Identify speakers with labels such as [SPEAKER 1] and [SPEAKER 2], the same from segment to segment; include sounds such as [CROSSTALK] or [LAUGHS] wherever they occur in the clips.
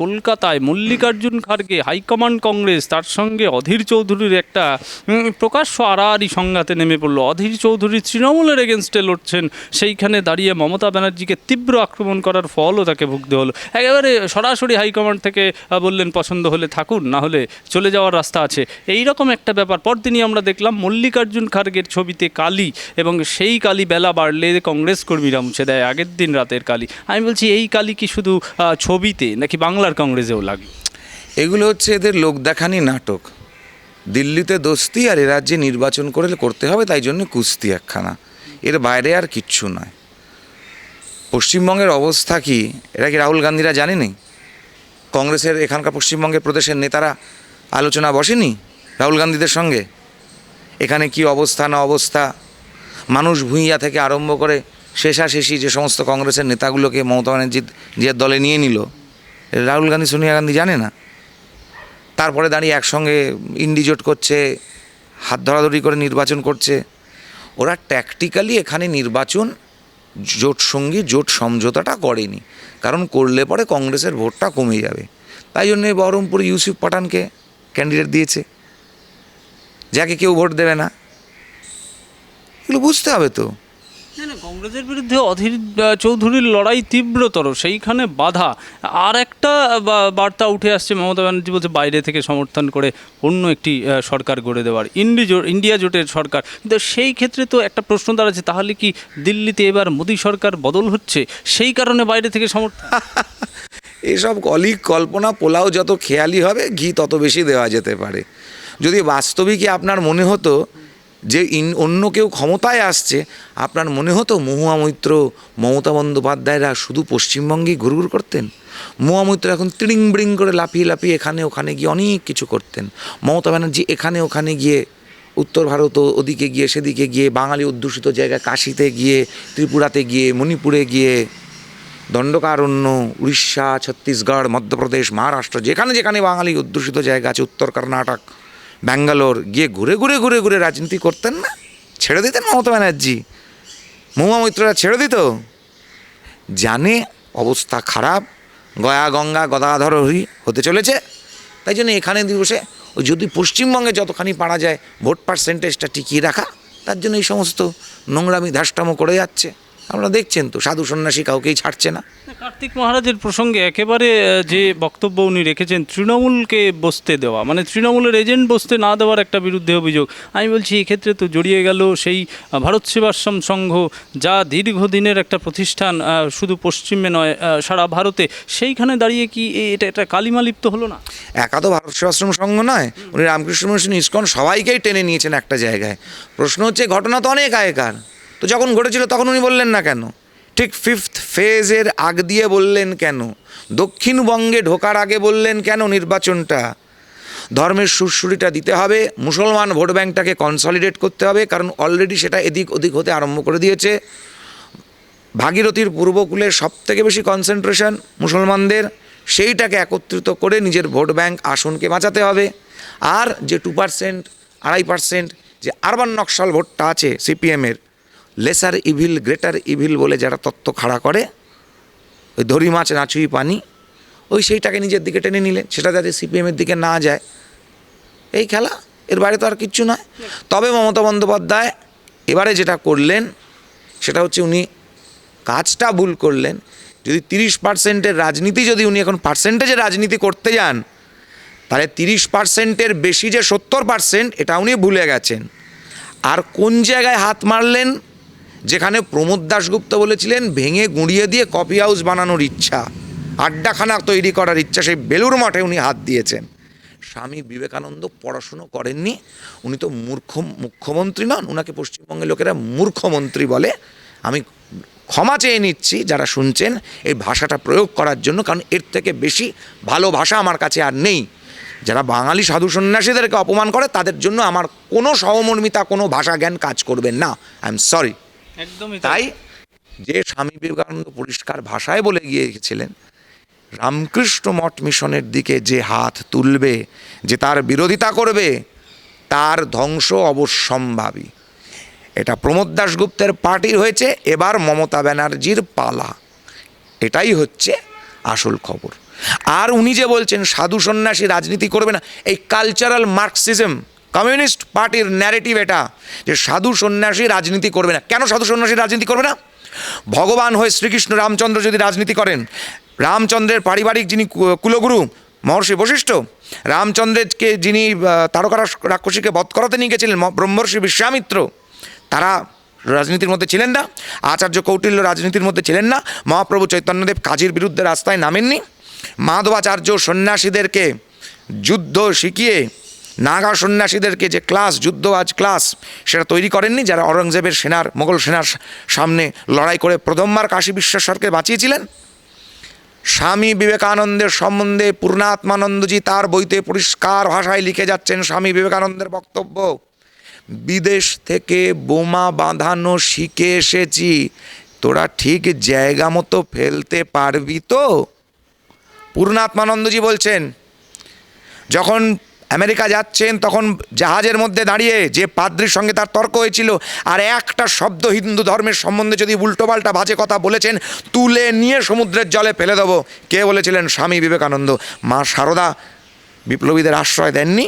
[SPEAKER 1] কলকাতায় মল্লিকার্জুন খাড়গে হাইকমান্ড কংগ্রেস, তার সঙ্গে অধীর চৌধুরীর একটা প্রকাশ্য আড়াআড়ি সংঘাতে নেমে পড়ল। অধীর চৌধুরী তৃণমূলের এগেনস্টে লড়ছেন, সেইখানে দাঁড়িয়ে মমতা ব্যানার্জিকে তীব্র আক্রমণ করার ফলও তাকে ভুগতে হলো। একেবারে সরাসরি হাইকমান্ড থেকে বললেন, পছন্দ হলে থাকুন, না হলে চলে যাওয়ার রাস্তা আছে। এই রকম একটা ব্যাপার। পরদিনই আমরা দেখলাম, মল্লিকার্জুন খার্গের ছবিতে কালি এবং সেই কালি বেলা বাড়লে কংগ্রেস কর্মীরা মুছে দেয়, আগের দিন রাতের কালি। আমি বলছি, এই কালি কি শুধু ছবিতে নাকি বাংলার কংগ্রেসেও লাগে।
[SPEAKER 2] এগুলো হচ্ছে এদের লোক দেখানি নাটক। দিল্লিতে দোস্তি আর এ রাজ্যে নির্বাচন করে করতে হবে, তাই জন্য কুস্তি একখানা। এর বাইরে আর কিচ্ছু নয়। পশ্চিমবঙ্গের অবস্থা কি? এটা কি রাহুল গান্ধীরা জানেনি? কংগ্রেসের এখানকার পশ্চিমবঙ্গের প্রদেশের নেতারা আলোচনা বসেনি রাহুল গান্ধীদের সঙ্গে? এখানে কি অবস্থা, না অবস্থা? মানুষ ভূঁইয়া থেকে আরম্ভ করে শেষাশেষি যে সমস্ত কংগ্রেসের নেতাগুলোকে মমতা ব্যানার্জি যে দলে নিয়ে নিল রাহুল গান্ধী, সোনিয়া গান্ধী জানে না। তারপরে দাঁড়িয়ে একসঙ্গে ইন্ডিজোট করছে, হাত ধরাধরি করে নির্বাচন করছে। ওরা ট্যাকটিক্যালি এখানে নির্বাচন জোট সঙ্গী, জোট সমঝোতাটা করেনি। কারণ করলে পরে কংগ্রেসের ভোটটা কমে যাবে। তাই জন্য বহরমপুর ইউসুফ পাঠানকে ক্যান্ডিডেট দিয়েছে। যাকে কেউ ভোট দেবে না। এগুলো বুঝতে হবে তো।
[SPEAKER 1] কংগ্রেসের বিরুদ্ধে অধীর চৌধুরীর লড়াই তীব্রতর, সেইখানে বাধা। আর একটা বার্তা উঠে আসছে, মমতা ব্যানার্জি বলছে, বাইরে থেকে সমর্থন করে অন্য একটি সরকার গড়ে দেওয়ার। ইন্ডি ইন্ডিয়া জোটের সরকার। কিন্তু সেই ক্ষেত্রে তো একটা প্রশ্ন দাঁড়াচ্ছে, তাহলে কি দিল্লিতে এবার মোদী সরকার বদল হচ্ছে? সেই কারণে বাইরে থেকে সমর্থন। [LAUGHS]
[SPEAKER 2] এসব অলিক কল্পনা, পোলাও যত খেয়ালি হবে, ঘি তত বেশি দেওয়া যেতে পারে। যদি বাস্তবিকই আপনার মনে হতো যে ইন অন্য কেউ ক্ষমতায় আসছে, আপনার মনে হতো মহুয়া মৈত্র, মমতা বন্দ্যোপাধ্যায়রা শুধু পশ্চিমবঙ্গেই ঘুরঘুর করতেন? মহুয়া মৈত্র এখন তিড়িং বিড়িং করে লাফিয়ে লাফিয়ে এখানে ওখানে গিয়ে অনেক কিছু করতেন। মমতা ব্যানার্জি এখানে ওখানে গিয়ে উত্তর ভারত ওদিকে গিয়ে, সেদিকে গিয়ে, বাঙালি অধ্যুষিত জায়গায় কাশিতে গিয়ে, ত্রিপুরাতে গিয়ে, মণিপুরে গিয়ে, দণ্ডকারণ্য, উড়িষ্যা, ছত্তিশগড়, মধ্যপ্রদেশ, মহারাষ্ট্র, যেখানে যেখানে বাঙালি অধ্যুষিত জায়গা আছে, উত্তর কর্ণাটক। ব্যাঙ্গালোর গিয়ে ঘুরে ঘুরে ঘুরে ঘুরে রাজনীতি করতেন না? ছেড়ে দিতেন মমতা ব্যানার্জি। মহুয়া মৈত্ররা ছেড়ে দিত। জানে অবস্থা খারাপ, গয়া গঙ্গা গদাধর হতে চলেছে। তাই জন্য এখানে দিবসে যদি পশ্চিমবঙ্গে যতখানি পারা যায়, ভোট পার্সেন্টেজটা টিকিয়ে রাখা, তার জন্য এই সমস্ত নোংরামি ধাসটামো করে যাচ্ছে। আপনারা দেখছেন তো, সাধু সন্ন্যাসী কাউকেই ছাড়ছে না।
[SPEAKER 1] কার্তিক মহারাজের প্রসঙ্গে একেবারে যে বক্তব্য উনি রেখেছেন, তৃণমূলকে বসতে দেওয়া মানে তৃণমূলের এজেন্ট বসতে না দেওয়ার একটা বিরুদ্ধে অভিযোগ। আমি বলছি এক্ষেত্রে তো জড়িয়ে গেল সেই ভারত সেবাশ্রম সংঘ, যা দীর্ঘদিনের একটা প্রতিষ্ঠান শুধু পশ্চিমে নয় সারা ভারতে, সেইখানে দাঁড়িয়ে কি এটা একটা কালিমালিপ্ত হলো না?
[SPEAKER 2] একা তো ভারত সেবাশ্রম সংঘ নয়, উনি রামকৃষ্ণ মিশন ইস্কন সবাইকেই টেনে নিয়েছেন একটা জায়গায়। প্রশ্ন হচ্ছে, ঘটনা তো অনেক আগেকার। তো যখন ঘটেছিল, তখন উনি বললেন না কেন? ঠিক ফিফথ ফেজের আগ দিয়ে বললেন কেন? দক্ষিণবঙ্গে ঢোকার আগে বললেন কেন নির্বাচনটা? ধর্মের সুরসুরিটা দিতে হবে, মুসলমান ভোট ব্যাংকটাকে কনসলিডেট করতে হবে, কারণ অলরেডি সেটা এদিক ওদিক হতে আরম্ভ করে দিয়েছে। ভাগীরথীর পূর্বকূলে সব থেকে বেশি কনসেন্ট্রেশন মুসলমানদের, সেইটাকে একত্রিত করে নিজের ভোট ব্যাংক আসনকে বাঁচাতে হবে। আর যে টু পার্সেন্ট আড়াই পার্সেন্ট যে আরবান নকশাল ভোটটা আছে সিপিএমের লেসার ইভিল, গ্রেটার ইভিল বলে যারা তত্ত্ব খাড়া করে, ওই ধরি মাছ, নাচুই পানি, ওই সেইটাকে নিজের দিকে টেনে নিলেন সেটা যাতে সিপিএমের দিকে না যায়। এই খেলা, এর বাইরে তো আর কিচ্ছু নয়। তবে মমতা বন্দ্যোপাধ্যায় এবারে যেটা করলেন, সেটা হচ্ছে উনি কাজটা ভুল করলেন। যদি তিরিশ পার্সেন্টের রাজনীতি, যদি উনি এখন পার্সেন্টেজে রাজনীতি করতে যান, তাহলে তিরিশ পার্সেন্টের বেশি যে সত্তর পার্সেন্ট, এটা উনি ভুলে গেছেন। আর কোন জায়গায় হাত মারলেন যেখানে প্রমোদ দাশগুপ্ত বলেছিলেন, ভেঙে গুঁড়িয়ে দিয়ে কফি হাউস বানানোর ইচ্ছা। আড্ডাখানা তৈরি করার ইচ্ছা সেই বেলুর মাঠে উনি হাত দিয়েছেন। স্বামী বিবেকানন্দ পড়াশুনো করেননি, উনি তো মূর্খ, মুখ্যমন্ত্রী নন ওনাকে পশ্চিমবঙ্গের লোকেরা মূর্খমন্ত্রী বলে। আমি ক্ষমা চেয়ে নিচ্ছি যারা শুনছেন এই ভাষাটা প্রয়োগ করার জন্য, কারণ এর থেকে বেশি ভালো ভাষা আমার কাছে আর নেই। যারা বাঙালি সাধু সন্ন্যাসীদেরকে অপমান করে, তাদের জন্য আমার কোনো সহমর্মিতা, কোনো ভাষা জ্ঞান কাজ করবেন না। আই এম সরি তাই। যে স্বামী বিবেকানন্দ পরিষ্কার ভাষায় বলে গিয়েছিলেন, রামকৃষ্ণ মঠ মিশনের দিকে যে হাত তুলবে, যে তার বিরোধিতা করবে, তার ধ্বংস অবশ্যম্ভাবী। এটা প্রমোদ দাশগুপ্তের পার্টির হয়েছে, এবার মমতা ব্যানার্জির পালা। এটাই হচ্ছে আসল খবর। আর উনি যে বলছেন, সাধু সন্ন্যাসী রাজনীতি করবে না। এই কালচারাল মার্কসিজম কমিউনিস্ট পার্টির ন্যারেটিভ এটা যে সাধু সন্ন্যাসী রাজনীতি করবে না। কেন সাধু সন্ন্যাসী রাজনীতি করবে না? ভগবান হয়ে শ্রীকৃষ্ণ রামচন্দ্র যদি রাজনীতি করেন, রামচন্দ্রের পারিবারিক যিনি কুলগুরু মহর্ষি বশিষ্ঠ, রামচন্দ্রকে যিনি তারকা রাক্ষসীকে বধ করাতে নিয়ে গেছিলেন ব্রহ্মর্ষি বিশ্বামিত্র, তারা রাজনীতির মধ্যে ছিলেন না, আচার্য কৌটিল্য রাজনীতির মধ্যে ছিলেন না, মহাপ্রভু চৈতন্যদেব কাজীর বিরুদ্ধে রাস্তায় নামেননি। মাধবাচার্য সন্ন্যাসীদেরকে যুদ্ধ শিখিয়ে নাগা সন্ন্যাসীদেরকে যে ক্লাস যুদ্ধ আজ ক্লাস, সেটা তৈরি করেননি যারা অরঙ্গজেবের সেনার, মোগল সেনার সামনে লড়াই করে প্রথমবার কাশী বিশ্বেশ্বরকে বাঁচিয়েছিলেন? স্বামী বিবেকানন্দের সম্বন্ধে পূর্ণাত্মানন্দজি তার বইতে পরিষ্কার ভাষায় লিখে যাচ্ছেন স্বামী বিবেকানন্দের বক্তব্য। বিদেশ থেকে বোমা বাঁধানো শিখে এসেছি। তোরা ঠিক জায়গা মতো ফেলতে পারবি তো? পূর্ণাত্মানন্দজি বলছেন, যখন আমেরিকা যাচ্ছেন, তখন জাহাজের মধ্যে দাঁড়িয়ে যে পাদ্রির সঙ্গে তার তর্ক হয়েছিল, আর একটা শব্দ হিন্দু ধর্মের সম্বন্ধে যদি উল্টোপাল্টা বাজে কথা বলেছেন, তুলে নিয়ে সমুদ্রের জলে ফেলে দেবো। কে বলেছিলেন? স্বামী বিবেকানন্দ। মা সারদা বিপ্লবীদের আশ্রয় দেননি?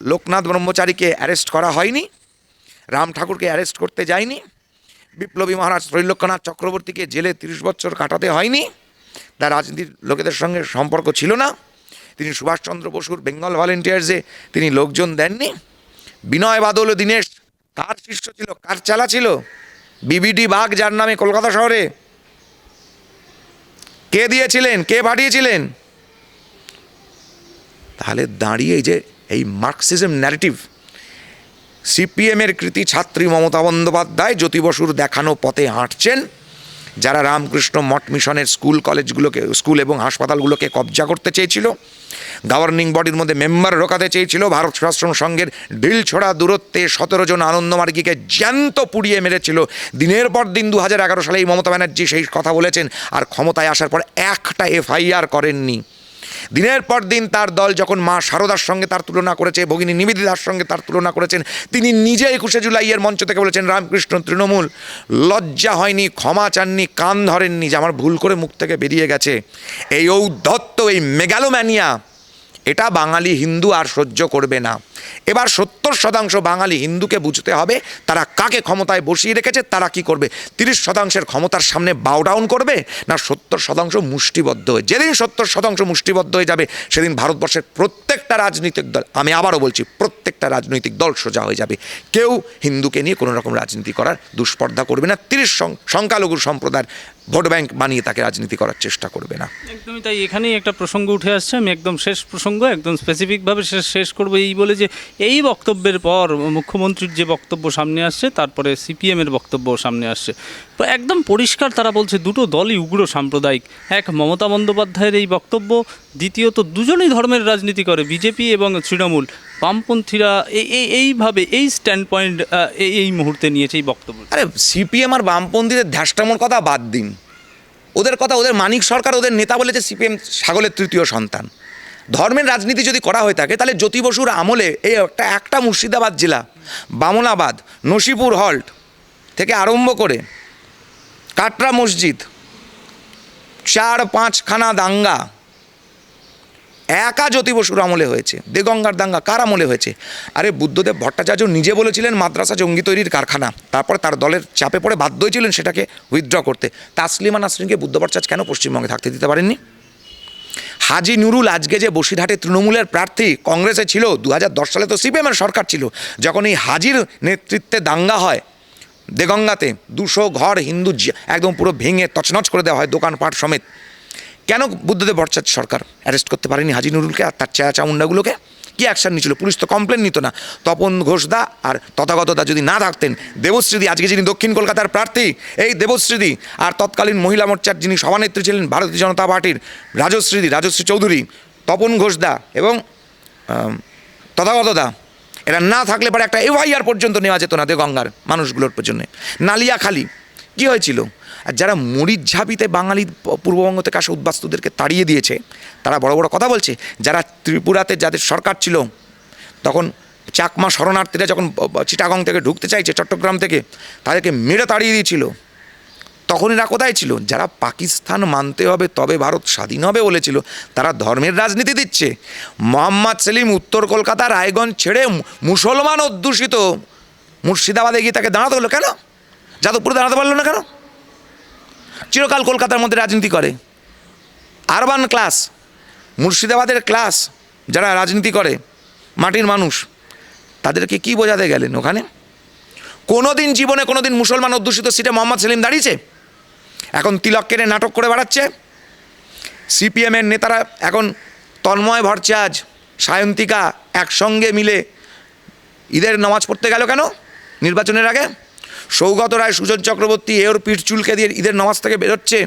[SPEAKER 2] লোকনাথ ব্রহ্মচারীকে অ্যারেস্ট করা হয়নি? রাম ঠাকুরকে অ্যারেস্ট করতে যায়নি? বিপ্লবী মহারাজ ত্রৈলোক্যনাথ চক্রবর্তীকে জেলে তিরিশ বছর কাটাতে হয়নি? তার রাজনীতির লোকেদের সঙ্গে সম্পর্ক ছিল না? তিনি সুভাষচন্দ্র বসুর বেঙ্গল ভলেন্টিয়ার্সে তিনি লোকজন দেননি। বিনয় বাদল দীনেশ কার শিষ্য ছিল, কার চালা ছিল? বিবিডি বাঘ, যার নামে কলকাতা শহরে। কে দিয়েছিলেন? কে পাঠিয়েছিলেন? তাহলে দাঁড়িয়ে যে, এই মার্কসিজম ন্যারেটিভ সিপিএমের কৃতি ছাত্রী মমতা বন্দ্যোপাধ্যায়, জ্যোতি বসুর দেখানো পথে হাঁটছেন। যারা রামকৃষ্ণ মঠ মিশনের স্কুল, কলেজগুলোকে, স্কুল এবং হাসপাতালগুলোকে কবজা করতে চেয়েছিল, গভর্নিং বডির মধ্যে মেম্বার রোকাতে চেয়েছিল, ভারত আশ্রম সংঘের ঢিল ছোড়া দূরত্বে সতেরো জন আনন্দমার্গীকে জ্যান্ত পুড়িয়ে মেরেছিল। দিনের পর দিন দু হাজার এগারো সালে এই মমতা ব্যানার্জি সেই কথা বলেছেন, আর ক্ষমতায় আসার পর একটা এফআইআর করেননি। দিনের পর দিন তার দল যখন মা সারদার সঙ্গে তার তুলনা করেছে, ভগিনী নিবেদিতার সঙ্গে তার তুলনা করেছেন, তিনি নিজে একুশে জুলাইয়ের মঞ্চ থেকে বলেছেন, রামকৃষ্ণ তৃণমূল, লজ্জা হয়নি, ক্ষমা চাননি, কান ধরেননি যে আমার ভুল করে মুখ থেকে বেরিয়ে গেছে। এই ঔদ্ধত্য, এই মেগালোম্যানিয়া এটা বাঙালি হিন্দু আর সহ্য করবে না। এবার সত্তর শতাংশ বাঙালি হিন্দুকে বুঝতে হবে, তারা কাকে ক্ষমতায় বসিয়ে রেখেছে, তারা কি করবে? তিরিশ শতাংশের ক্ষমতার সামনে বাউ ডাউন করবে, না সত্তর শতাংশ মুষ্টিবদ্ধ হয়ে যেদিন সত্তর শতাংশ মুষ্টিবদ্ধ হয়ে যাবে, সেদিন ভারতবর্ষের প্রত্যেকটা রাজনৈতিক দল আমি আবারও বলছি, প্রত্যেকটা রাজনৈতিক দল সোজা হয়ে যাবে। কেউ হিন্দুকে নিয়ে কোনো রকম রাজনীতি করার দুষ্পর্ধা করবে না। তিরিশ সংখ্যালঘু সম্প্রদায়ের ভোট ব্যাংক বানিয়ে তাকে রাজনীতি করার চেষ্টা করবে না।
[SPEAKER 1] একদমই তাই এখানেই একটা প্রসঙ্গ উঠে আসছে আমি একদম শেষ প্রসঙ্গ একদম স্পেসিফিকভাবে শেষ শেষ করব এই বলে যে এই বক্তব্যের পর মুখ্যমন্ত্রীর যে বক্তব্য সামনে আসছে তারপরে সিপিএমের বক্তব্য সামনে আসছে। তো একদম পরিষ্কার তারা বলছে দুটো দলই উগ্র সাম্প্রদায়িক। এক মমতা বন্দ্যোপাধ্যায়ের এই বক্তব্য দ্বিতীয়ত দুজনেই ধর্মের রাজনীতি করে বিজেপি এবং তৃণমূল। বামপন্থীরা এই এই- এইভাবে এই স্ট্যান্ড পয়েন্ট এই এই মুহূর্তে নিয়েছে এই বক্তব্য।
[SPEAKER 2] আরে সিপিএম আর বামপন্থীদের ধ্যাসটামোর কথা বাদ দিন। ওদের কথা ওদের মানিক সরকার ওদের নেতা বলেছে সিপিএম সাগলের তৃতীয় সন্তান। ধর্মের রাজনীতি যদি করা হয়ে থাকে, তাহলে জ্যোতি বসুর আমলে এই একটা একটা মুর্শিদাবাদ জেলা, বামনাবাদ, নসিপুর হল্ট থেকে আরম্ভ করে কাটরা মসজিদ, চার পাঁচখানা দাঙ্গা একা জ্যোতি বসুর আমলে হয়েছে। দেগঙ্গার দাঙ্গা, কার আমলে হয়েছে? আরে বুদ্ধদেব ভট্টাচার্য নিজে বলেছিলেন মাদ্রাসা জঙ্গি তৈরির কারখানা। তারপর তার দলের চাপে পড়ে বাধ্য হয়েছিলেন সেটাকে উইথড্র করতে। তাসলিমা নাসরিনকে বুদ্ধ ভট্টাচার্য কেন পশ্চিমবঙ্গে থাকতে দিতে পারেননি? হাজি নুরুল আজকে যে বসিরহাটে তৃণমূলের প্রার্থী কংগ্রেসে ছিল দু হাজার দশ সালে তো সিপিএমের সরকার ছিল, যখন এই হাজির নেতৃত্বে দাঙ্গা হয় দেগঙ্গাতে দুশো ঘর হিন্দু একদম পুরো ভেঙে তছনছ করে দেওয়া হয় দোকানপাট সমেত। কেন বুদ্ধদেব ভট্টাচার্য সরকার অ্যারেস্ট করতে পারেনি হাজি নুরুলকে আর তার চেয়া চামুন্ডাগুলোকে কি অ্যাকশন নিয়েছিল? পুলিশ তো কমপ্লেন নিত না। তপন ঘোষদা আর তথাগতদা যদি না থাকতেন, দেবশ্রীদি আজকে যিনি দক্ষিণ কলকাতার প্রার্থী, এই দেবশ্রীদি আর তৎকালীন মহিলা মোর্চার যিনি সভানেত্রী ছিলেন ভারতীয় জনতা পার্টির রাজশ্রীদি, রাজশ্রী চৌধুরী, তপন ঘোষদা এবং তথাগতদা এরা না থাকলে পরে একটা এফআইআর পর্যন্ত নেওয়া যেত না গঙ্গার মানুষগুলোর পেছনে নালিয়াখালি, কি হয়েছিল? আর যারা মরিচ ঝাঁপিতে বাঙালি পূর্ববঙ্গ থেকে আসা উদ্বাস্তুদেরকে তাড়িয়ে দিয়েছে, তারা বড় বড় কথা বলছে, যারা ত্রিপুরাতে যাদের সরকার ছিল, তখন চাকমা শরণার্থীরা যখন চিটাগং থেকে ঢুকতে চাইছে, চট্টগ্রাম থেকে, তাদেরকে মেরে তাড়িয়ে দিয়েছিল। তখন এরা কোথায় ছিল? যারা পাকিস্তান মানতে হবে তবে ভারত স্বাধীন হবে বলেছিল, তারা ধর্মের রাজনীতি দিচ্ছে। মোহাম্মদ সেলিম উত্তর কলকাতা, রায়গঞ্জ ছেড়ে মুসলমান অধ্যুষিত। মুর্শিদাবাদে গিয়ে তাকে দাঁড়াতে হলো কেন? যাদবপুরে দাঁড়াতে পারল না কেন? চিরকাল কলকাতার মধ্যে রাজনীতি করে। আরবান ক্লাস মুর্শিদাবাদের ক্লাস যারা রাজনীতি করে, মাটির মানুষ, তাদেরকে কি বোঝাতে গেলেন ওখানে? কোনোদিন জীবনে কোনোদিন মুসলমান অধ্যুষিত সিটে মোহাম্মদ সেলিম দাঁড়িয়েছে? এখন তিলক কেড়ে নাটক করে বেড়াচ্ছে। সিপিএমের নেতারা এখন তন্ময় ভরচাজ সায়ন্তিকা একসঙ্গে মিলে ঈদের নামাজ পড়তে গেল কেন? নির্বাচনের আগে? সৌগত রায়, সুজন চক্রবর্তী এর পিঠ চুলকে দিয়ে ঈদের নামাজ থেকে বেরোচ্ছে।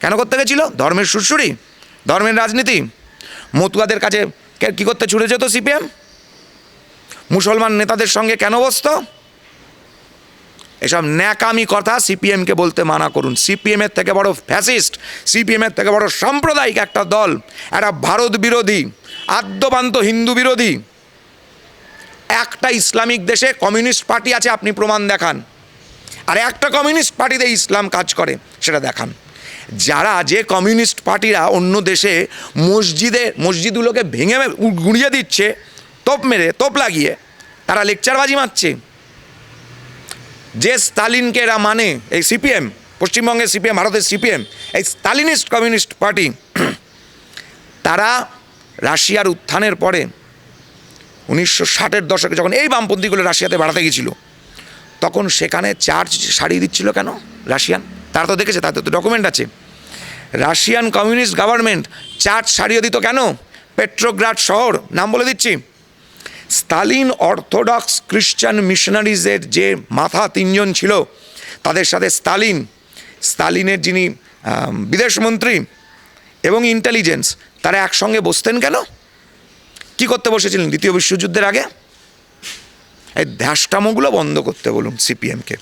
[SPEAKER 2] কেন করতে গেছিল? ধর্মের সুরসুরি ধর্মের রাজনীতি। মতুয়াদের কাছে কে- করতে ছুটে যেত সিপিএম? মুসলমান নেতাদের সঙ্গে কেন বসত এসব ন্যাকামি কথা সিপিএমকে বলতে মানা করুন। সিপিএমের থেকে বড় ফ্যাসিস্ট, সিপিএমের থেকে বড় সাম্প্রদায়িক একটা দল, একটা ভারত বিরোধী, আদ্যপান্ত হিন্দু বিরোধী। একটা ইসলামিক দেশে কমিউনিস্ট পার্টি আছে, আপনি প্রমাণ দেখান। আর একটা কমিউনিস্ট পার্টিতে ইসলাম কাজ করে, সেটা দেখান। যারা যে কমিউনিস্ট পার্টিরা অন্য দেশে মসজিদে, মসজিদগুলোকে ভেঙে গুঁড়িয়ে দিচ্ছে, তোপ মেরে, তোপ লাগিয়ে, তারা লেকচারবাজি মারছে। যে স্টালিনকে এরা মানে এই সিপিএম, পশ্চিমবঙ্গের সিপিএম, ভারতের সিপিএম, এই স্টালিনিস্ট কমিউনিস্ট পার্টি, [CLEARS THROAT] তারা রাশিয়ার উত্থানের পরে উনিশশো ষাটের দশকে যখন এই বামপন্থীগুলো রাশিয়াতে বেড়াতে গেছিল তখন সেখানে চার্জ সারিয়ে দিচ্ছিল কেন? রাশিয়ান। তারা তো দেখেছে, তাদের তো ডকুমেন্ট আছে। রাশিয়ান কমিউনিস্ট গভর্নমেন্ট চার্জ সারিয়ে দিত কেন? পেট্রোগ্রাড শহর, নাম বলে দিচ্ছি। স্তালিন অর্থোডক্স খ্রিশ্চান মিশনারিজের যে মাথা তিনজন ছিল, তাদের সাথে স্টালিন স্তালিনের যিনি বিদেশমন্ত্রী এবং ইন্টেলিজেন্স তারা একসঙ্গে বসতেন কেন? কি করতে বসেছিলেন দ্বিতীয় বিশ্বযুদ্ধের আগে? এই ধ্যাসটামোগুলো বন্ধ করতে বলুন সিপিএমকে।